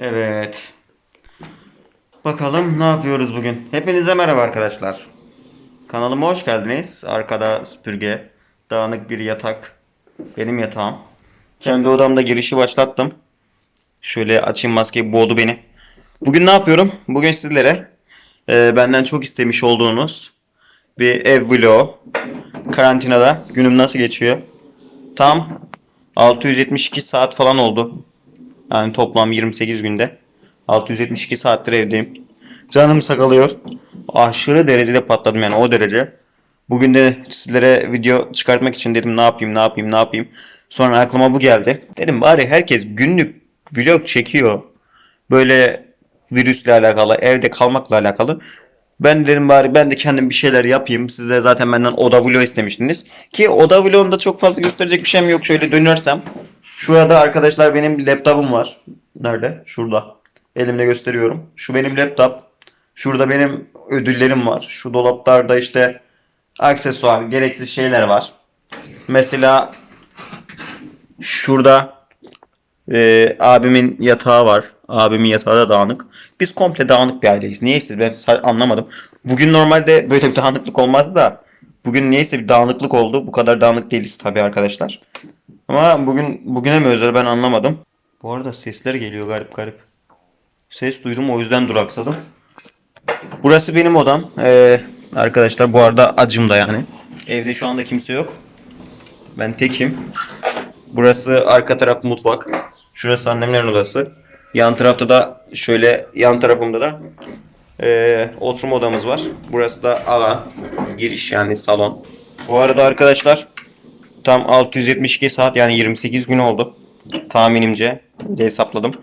Evet. Bakalım ne yapıyoruz bugün. Hepinize merhaba arkadaşlar. Kanalıma hoş geldiniz. Arkada süpürge, dağınık bir yatak. Benim yatağım. Kendi odamda girişi başlattım. Şöyle açayım maskeyi boğdu beni. Bugün ne yapıyorum? Bugün sizlere e, benden çok istemiş olduğunuz bir ev vlogu. Karantinada günüm nasıl geçiyor? Tam 672 saat falan oldu. Yani toplam 28 günde. 672 saattir evdeyim. Canım sakalıyor. Aşırı derecede patladım yani o derece. Bugün de sizlere video çıkartmak için dedim ne yapayım ne yapayım ne yapayım. Sonra aklıma bu geldi. Dedim bari herkes günlük vlog çekiyor. Böyle virüsle alakalı, evde kalmakla alakalı. Ben dedim bari ben de kendim bir şeyler yapayım. Siz de zaten benden oda vlog istemiştiniz. Ki oda vlogunda çok fazla gösterecek bir şeyim yok. Şöyle dönersem. Şurada arkadaşlar benim laptopum var. Nerede? Şurada. Elimle gösteriyorum. Şu benim laptop. Şurada benim ödüllerim var. Şu dolaplarda işte aksesuar, gereksiz şeyler var. Mesela şurada e, abimin yatağı var. Abimin yatağı da dağınık. Biz komple dağınık bir aileyiz. Niyeyse ben anlamadım. Bugün normalde böyle bir dağınıklık olmazdı da bugün niyeyse bir dağınıklık oldu. Bu kadar dağınık değiliz tabii arkadaşlar. Ama bugün bugüne mi özel ben anlamadım. Bu arada sesler geliyor garip garip. Ses duydum o yüzden duraksadım. Burası benim odam. Ee, arkadaşlar bu arada acım da yani. Evde şu anda kimse yok. Ben tekim. Burası arka taraf mutfak. Şurası annemlerin odası. Yan tarafta da şöyle yan tarafımda da eee, oturma odamız var. Burası da alan. Giriş yani salon. Bu arada arkadaşlar tam 672 saat yani 28 gün oldu. Tahminimce. Öyle hesapladım.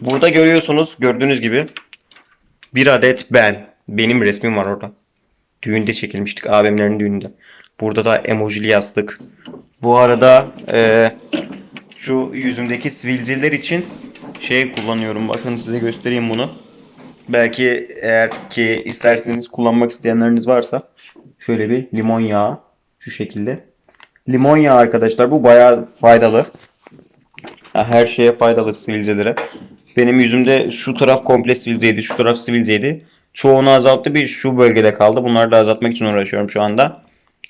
Burada görüyorsunuz gördüğünüz gibi bir adet ben. Benim resmim var orada. Düğünde çekilmiştik abimlerin düğününde. Burada da emojili yastık. Bu arada eee, şu yüzümdeki sivilceler için şey kullanıyorum. Bakın size göstereyim bunu. Belki eğer ki isterseniz kullanmak isteyenleriniz varsa şöyle bir limon yağı şu şekilde. Limon yağı arkadaşlar bu bayağı faydalı. Her şeye faydalı sivilcelere. Benim yüzümde şu taraf komple sivilceydi, şu taraf sivilceydi. Çoğunu azalttı bir şu bölgede kaldı. Bunları da azaltmak için uğraşıyorum şu anda.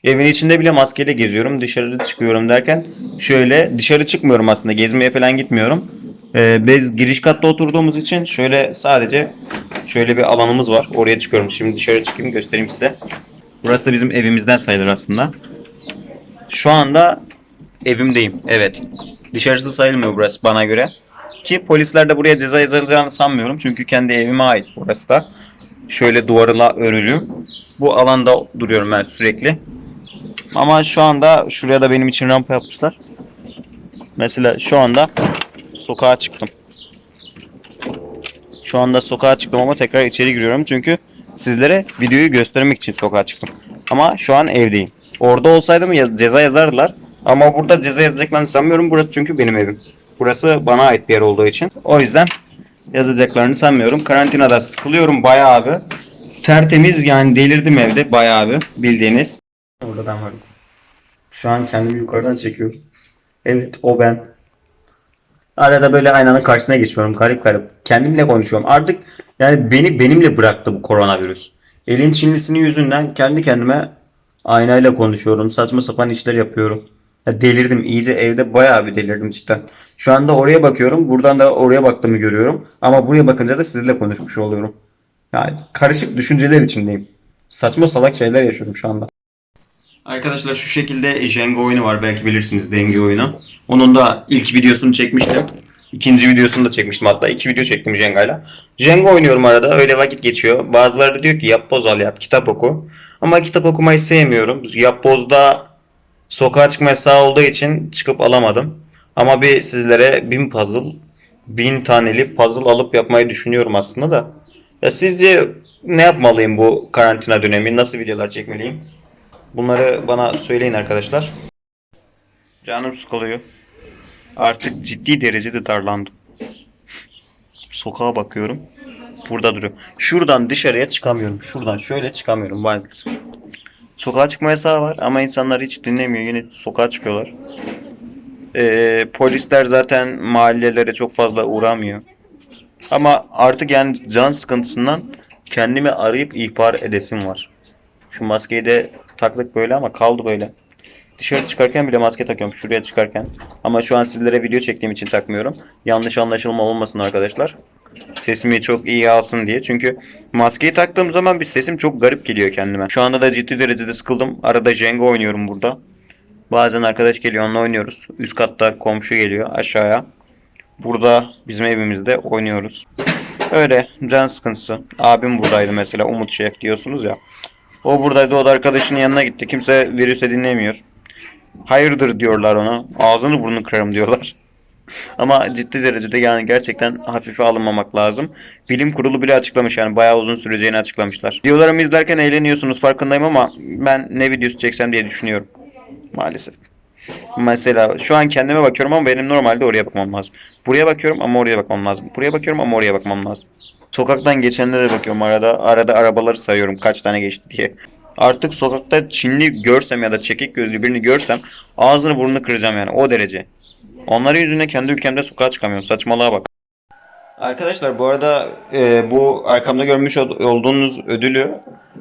Evin içinde bile maskeyle geziyorum. Dışarı çıkıyorum derken şöyle dışarı çıkmıyorum aslında. Gezmeye falan gitmiyorum. Ee, biz giriş katta oturduğumuz için şöyle sadece şöyle bir alanımız var. Oraya çıkıyorum. Şimdi dışarı çıkayım göstereyim size. Burası da bizim evimizden sayılır aslında. Şu anda evimdeyim. Evet. Dışarısı sayılmıyor burası bana göre. Ki polisler de buraya ceza yazılacağını sanmıyorum. Çünkü kendi evime ait burası da. Şöyle duvarla örülü. Bu alanda duruyorum ben sürekli. Ama şu anda şuraya da benim için rampa yapmışlar. Mesela şu anda sokağa çıktım. Şu anda sokağa çıktım ama tekrar içeri giriyorum. Çünkü sizlere videoyu göstermek için sokağa çıktım. Ama şu an evdeyim. Orada olsaydım ya- ceza yazardılar. Ama burada ceza yazacaklarını sanmıyorum. Burası çünkü benim evim. Burası bana ait bir yer olduğu için. O yüzden yazacaklarını sanmıyorum. Karantinada sıkılıyorum bayağı abi. Tertemiz yani delirdim evde bayağı abi bildiğiniz. Orada ben varım. Şu an kendimi yukarıdan çekiyorum. Evet o ben. Arada böyle aynanın karşısına geçiyorum garip garip. Kendimle konuşuyorum. Artık yani beni benimle bıraktı bu koronavirüs. Elin Çinlisinin yüzünden kendi kendime aynayla konuşuyorum. Saçma sapan işler yapıyorum. Ya delirdim iyice evde bayağı bir delirdim cidden. Şu anda oraya bakıyorum. Buradan da oraya baktığımı görüyorum. Ama buraya bakınca da sizinle konuşmuş oluyorum. Yani karışık düşünceler içindeyim. Saçma salak şeyler yaşıyorum şu anda. Arkadaşlar şu şekilde Jenga oyunu var belki bilirsiniz denge oyunu. Onun da ilk videosunu çekmiştim. İkinci videosunu da çekmiştim hatta iki video çektim Jenga'yla. Jenga oynuyorum arada öyle vakit geçiyor. Bazıları da diyor ki yap boz al yap kitap oku. Ama kitap okumayı sevmiyorum. Yap bozda sokağa çıkma yasağı olduğu için çıkıp alamadım. Ama bir sizlere bin puzzle, bin taneli puzzle alıp yapmayı düşünüyorum aslında da. Ya sizce ne yapmalıyım bu karantina dönemi? Nasıl videolar çekmeliyim? Bunları bana söyleyin arkadaşlar. Canım sıkılıyor. Artık ciddi derecede darlandım. Sokağa bakıyorum. Burada duruyor. Şuradan dışarıya çıkamıyorum. Şuradan şöyle çıkamıyorum maalesef. Sokağa çıkma yasağı var ama insanlar hiç dinlemiyor. Yine sokağa çıkıyorlar. Ee, polisler zaten mahallelere çok fazla uğramıyor. Ama artık yani can sıkıntısından kendimi arayıp ihbar edesim var. Şu maskeyi de taktık böyle ama kaldı böyle. Dışarı çıkarken bile maske takıyorum şuraya çıkarken. Ama şu an sizlere video çektiğim için takmıyorum. Yanlış anlaşılma olmasın arkadaşlar. Sesimi çok iyi alsın diye. Çünkü maskeyi taktığım zaman bir sesim çok garip geliyor kendime. Şu anda da ciddi derecede sıkıldım. Arada Jenga oynuyorum burada. Bazen arkadaş geliyor onunla oynuyoruz. Üst katta komşu geliyor aşağıya. Burada bizim evimizde oynuyoruz. Öyle can sıkıntısı. Abim buradaydı mesela Umut Şef diyorsunuz ya. O buradaydı o da arkadaşının yanına gitti. Kimse virüse dinlemiyor. Hayırdır diyorlar ona. Ağzını burnunu kırarım diyorlar. Ama ciddi derecede yani gerçekten hafife alınmamak lazım. Bilim kurulu bile açıklamış yani bayağı uzun süreceğini açıklamışlar. Videolarımı izlerken eğleniyorsunuz farkındayım ama ben ne videosu çeksem diye düşünüyorum. Maalesef. Mesela şu an kendime bakıyorum ama benim normalde oraya bakmam lazım. Buraya bakıyorum ama oraya bakmam lazım. Buraya bakıyorum ama oraya bakmam lazım. Sokaktan geçenlere bakıyorum arada. Arada arabaları sayıyorum kaç tane geçti diye. Artık sokakta Çinli görsem ya da çekik gözlü birini görsem ağzını burnunu kıracağım yani o derece. Onların yüzünden kendi ülkemde sokağa çıkamıyorum. Saçmalığa bak. Arkadaşlar bu arada e, bu arkamda görmüş ol- olduğunuz ödülü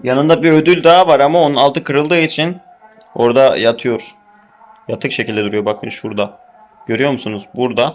yanında bir ödül daha var ama onun altı kırıldığı için orada yatıyor. Yatık şekilde duruyor bakın şurada. Görüyor musunuz? Burada.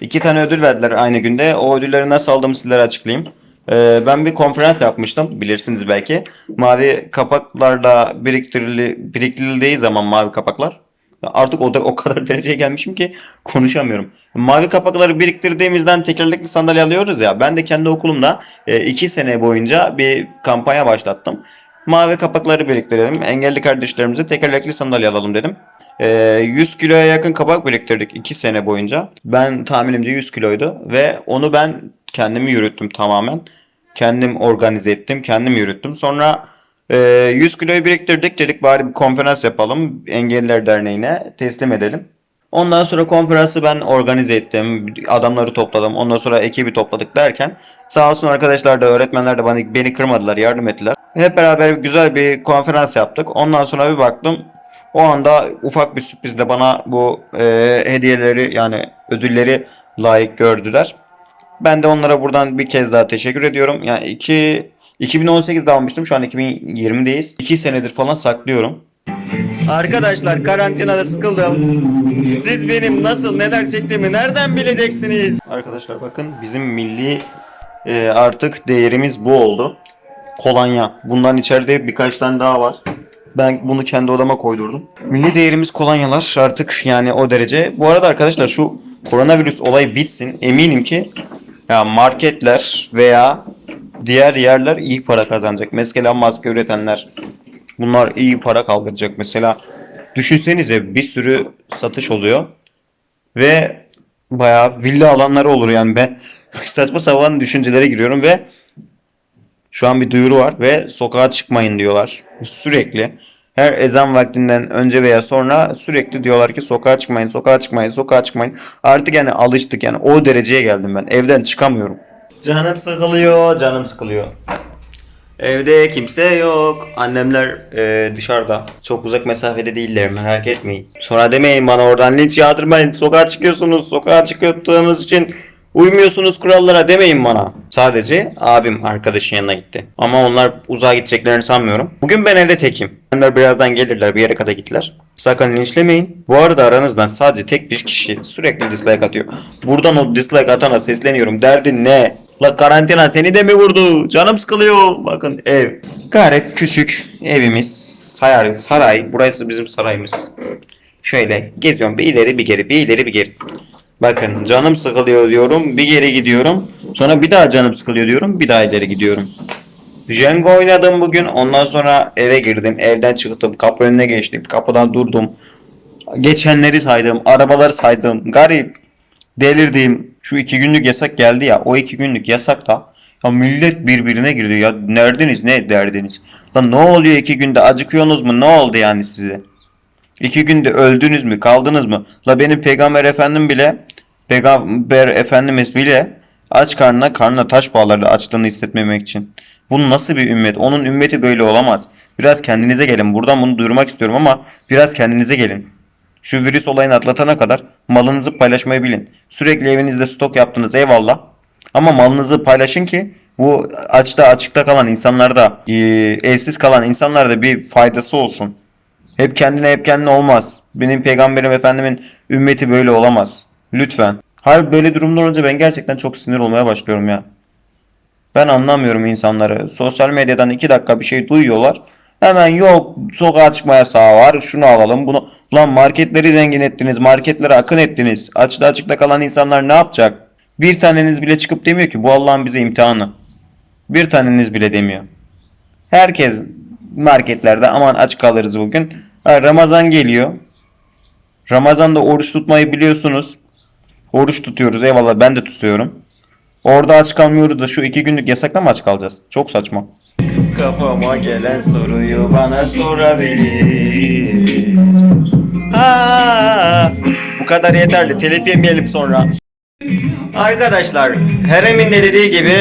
İki tane ödül verdiler aynı günde. O ödülleri nasıl aldığımı sizlere açıklayayım. Ee, ben bir konferans yapmıştım. Bilirsiniz belki. Mavi kapaklarla biriktirili, biriktirildiği zaman mavi kapaklar. Artık o da o kadar dereceye gelmişim ki konuşamıyorum. Mavi kapakları biriktirdiğimizden tekerlekli sandalye alıyoruz ya. Ben de kendi okulumda e, iki sene boyunca bir kampanya başlattım. Mavi kapakları biriktirelim. Engelli kardeşlerimize tekerlekli sandalye alalım dedim. Ee, 100 kiloya yakın kabak biriktirdik 2 sene boyunca. Ben tahminimce 100 kiloydu ve onu ben kendim yürüttüm tamamen. Kendim organize ettim, kendim yürüttüm. Sonra e, 100 kiloyu biriktirdik dedik bari bir konferans yapalım. Engelliler Derneği'ne teslim edelim. Ondan sonra konferansı ben organize ettim. Adamları topladım. Ondan sonra ekibi topladık derken sağ olsun arkadaşlar da öğretmenler de bana, beni kırmadılar, yardım ettiler. Hep beraber güzel bir konferans yaptık. Ondan sonra bir baktım o anda ufak bir sürprizle bana bu e, hediyeleri yani ödülleri layık gördüler. Ben de onlara buradan bir kez daha teşekkür ediyorum. Yani iki 2018'de almıştım. Şu an 2020'deyiz. 2 senedir falan saklıyorum. Arkadaşlar karantinada sıkıldım. Siz benim nasıl neler çektiğimi nereden bileceksiniz? Arkadaşlar bakın bizim milli e, artık değerimiz bu oldu. Kolonya. Bundan içeride birkaç tane daha var. Ben bunu kendi odama koydurdum. Milli değerimiz kolonyalar artık yani o derece. Bu arada arkadaşlar şu koronavirüs olayı bitsin. Eminim ki ya marketler veya diğer yerler iyi para kazanacak. Mesela maske üretenler bunlar iyi para kaldıracak. Mesela düşünsenize bir sürü satış oluyor ve bayağı villa alanları olur yani ben saçma sapan düşüncelere giriyorum ve şu an bir duyuru var ve sokağa çıkmayın diyorlar. Sürekli. Her ezan vaktinden önce veya sonra sürekli diyorlar ki sokağa çıkmayın, sokağa çıkmayın, sokağa çıkmayın. Artık yani alıştık yani o dereceye geldim ben. Evden çıkamıyorum. Canım sıkılıyor, canım sıkılıyor. Evde kimse yok. Annemler e, dışarıda. Çok uzak mesafede değiller merak etmeyin. Sonra demeyin bana oradan linç yağdırmayın. Sokağa çıkıyorsunuz. Sokağa çıktığınız için uymuyorsunuz kurallara demeyin bana. Sadece abim arkadaşın yanına gitti. Ama onlar uzağa gideceklerini sanmıyorum. Bugün ben evde tekim. Annemler birazdan gelirler bir yere kadar gittiler. Sakın linçlemeyin. Bu arada aranızdan sadece tek bir kişi sürekli dislike atıyor. Buradan o dislike atana sesleniyorum. Derdin ne? La karantina seni de mi vurdu? Canım sıkılıyor. Bakın ev. Gayet küçük evimiz. Saray, saray. Burası bizim sarayımız. Şöyle geziyorum bir ileri bir geri bir ileri bir geri. Bakın canım sıkılıyor diyorum bir geri gidiyorum. Sonra bir daha canım sıkılıyor diyorum bir daha ileri gidiyorum. Jenga oynadım bugün. Ondan sonra eve girdim. Evden çıktım. Kapı önüne geçtim. Kapıdan durdum. Geçenleri saydım. Arabaları saydım. Garip. Delirdim. Şu iki günlük yasak geldi ya. O iki günlük yasakta ya millet birbirine girdi ya. Nerdiniz ne derdiniz? Lan ne oluyor iki günde? Acıkıyorsunuz mu? Ne oldu yani size? İki günde öldünüz mü? Kaldınız mı? La benim peygamber efendim bile peygamber efendimiz bile aç karnına karnına taş bağlardı açlığını hissetmemek için. Bu nasıl bir ümmet? Onun ümmeti böyle olamaz. Biraz kendinize gelin. Buradan bunu duyurmak istiyorum ama biraz kendinize gelin. Şu virüs olayını atlatana kadar malınızı paylaşmayı bilin. Sürekli evinizde stok yaptınız eyvallah. Ama malınızı paylaşın ki bu açta açıkta kalan insanlarda, e, evsiz kalan insanlarda bir faydası olsun. Hep kendine hep kendine olmaz. Benim peygamberim efendimin ümmeti böyle olamaz. Lütfen. Hayır böyle durumlar olunca ben gerçekten çok sinir olmaya başlıyorum ya. Ben anlamıyorum insanları. Sosyal medyadan iki dakika bir şey duyuyorlar. Hemen yok sokağa çıkma yasağı var. Şunu alalım bunu. Ulan marketleri zengin ettiniz. Marketlere akın ettiniz. Açta açıkta kalan insanlar ne yapacak? Bir taneniz bile çıkıp demiyor ki bu Allah'ın bize imtihanı. Bir taneniz bile demiyor. Herkes marketlerde aman aç kalırız bugün. Ha, Ramazan geliyor. Ramazan'da oruç tutmayı biliyorsunuz. Oruç tutuyoruz eyvallah ben de tutuyorum. Orada aç kalmıyoruz da şu iki günlük yasakla mı aç kalacağız? Çok saçma. Kafama gelen soruyu bana sorabilir. Ha, bu kadar yeterli. Telif yemeyelim sonra. Arkadaşlar, Herem'in de dediği gibi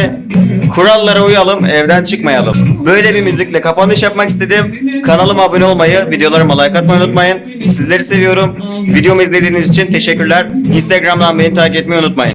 kurallara uyalım, evden çıkmayalım. Böyle bir müzikle kapanış yapmak istedim. Kanalıma abone olmayı, videolarıma like atmayı unutmayın. Sizleri seviyorum. Videomu izlediğiniz için teşekkürler. Instagram'dan beni takip etmeyi unutmayın.